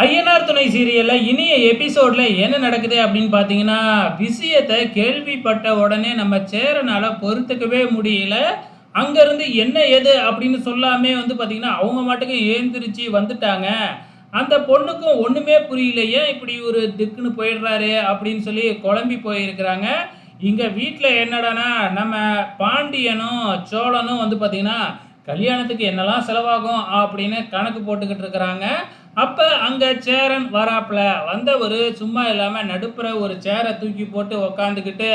ஐயனார் துணை சீரியலில் இனிய எபிசோடில் என்ன நடக்குது அப்படின்னு பார்த்தீங்கன்னா விஷயத்தை கேள்விப்பட்ட உடனே நம்ம சேரனால பொறுத்துக்கவே முடியல. அங்கேருந்து என்ன எது அப்படின்னு சொல்லாமே வந்து பார்த்தீங்கன்னா அவங்க மாட்டுக்கு ஏந்திரிச்சு வந்துட்டாங்க. அந்த பொண்ணுக்கும் ஒன்றுமே புரியலையே இப்படி ஒரு திக்குன்னு போயிடுறாரு அப்படின்னு சொல்லி குழம்பி போயிருக்கிறாங்க. இங்கே வீட்டில் என்னடானா நம்ம பாண்டியனும் சோழனும் வந்து பார்த்தீங்கன்னா கல்யாணத்துக்கு என்னெல்லாம் செலவாகும் அப்படின்னு கணக்கு போட்டுக்கிட்டு இருக்கிறாங்க. அப்போ அங்கே சேரன் வராப்புல வந்தவர் சும்மா இல்லாமல் நடுப்புற ஒரு சேரை தூக்கி போட்டு உக்காந்துக்கிட்டு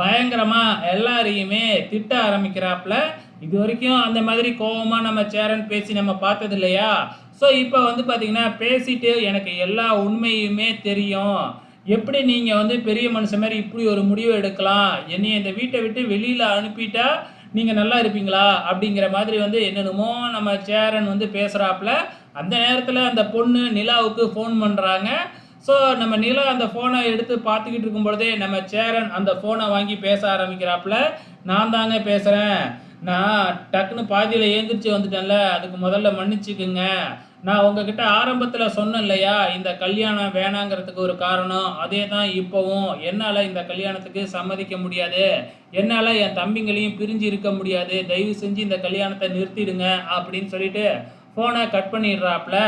பயங்கரமாக எல்லாரையுமே திட்ட ஆரம்பிக்கிறாப்புல இது வரைக்கும் அந்த மாதிரி கோவமாக நம்ம சேரன் பேசி நம்ம பார்த்தது இல்லையா ஸோ இப்போ வந்து பார்த்திங்கன்னா பேசிட்டு எனக்கு எல்லா உண்மையுமே தெரியும். எப்படி நீங்கள் வந்து பெரிய மனுஷன் மாதிரி இப்படி ஒரு முடிவு எடுக்கலாம்? என்னை இந்த வீட்டை விட்டு வெளியில் அனுப்பிட்டா நீங்கள் நல்லா இருப்பீங்களா? அப்படிங்கிற மாதிரி வந்து என்னென்னமோ நம்ம சேரன் வந்து பேசுகிறாப்புல அந்த நேரத்தில் அந்த பொண்ணு நிலாவுக்கு ஃபோன் பண்ணுறாங்க ஸோ நம்ம நிலா அந்த ஃபோனை எடுத்து பார்த்துக்கிட்டு இருக்கும் பொழுதே நம்ம சேரன் அந்த ஃபோனை வாங்கி பேச ஆரம்பிக்கிறாப்புல. நான் தாங்க பேசுகிறேன் நான் டக்குன்னு பாதியில் ஏந்திரிச்சு வந்துட்டேன்ல. அதுக்கு முதல்ல மன்னிச்சுக்குங்க. நான் உங்ககிட்ட ஆரம்பத்தில் சொன்னேன் இல்லையா இந்த கல்யாணம் வேணாங்கிறதுக்கு ஒரு காரணம். அதே தான் இப்போவும். என்னால் இந்த கல்யாணத்துக்கு சம்மதிக்க முடியாது. என்னால் என் தம்பிங்களையும் பிரிஞ்சு இருக்க முடியாது. தயவு செஞ்சு இந்த கல்யாணத்தை நிறுத்திடுங்க அப்படின்னு சொல்லிட்டு ஃபோனை கட் பண்ணிடுறாப்புல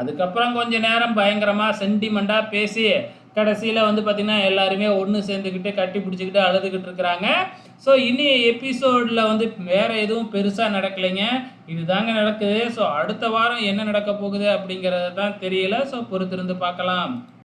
அதுக்கப்புறம் கொஞ்ச நேரம் பயங்கரமாக சென்டிமெண்ட்டாக பேசி கடைசியில் வந்து பார்த்திங்கன்னா எல்லாருமே ஒன்று சேர்ந்துக்கிட்டு கட்டி பிடிச்சிக்கிட்டு அழுதுகிட்டு இருக்கிறாங்க. ஸோ இனி எபிசோடில் வந்து வேறு எதுவும் பெருசாக நடக்கலைங்க. இதுதாங்க நடக்குது. ஸோ அடுத்த வாரம் என்ன நடக்க போகுது அப்படிங்கிறது தான் தெரியல. ஸோ பொறுத்திருந்து பார்க்கலாம்.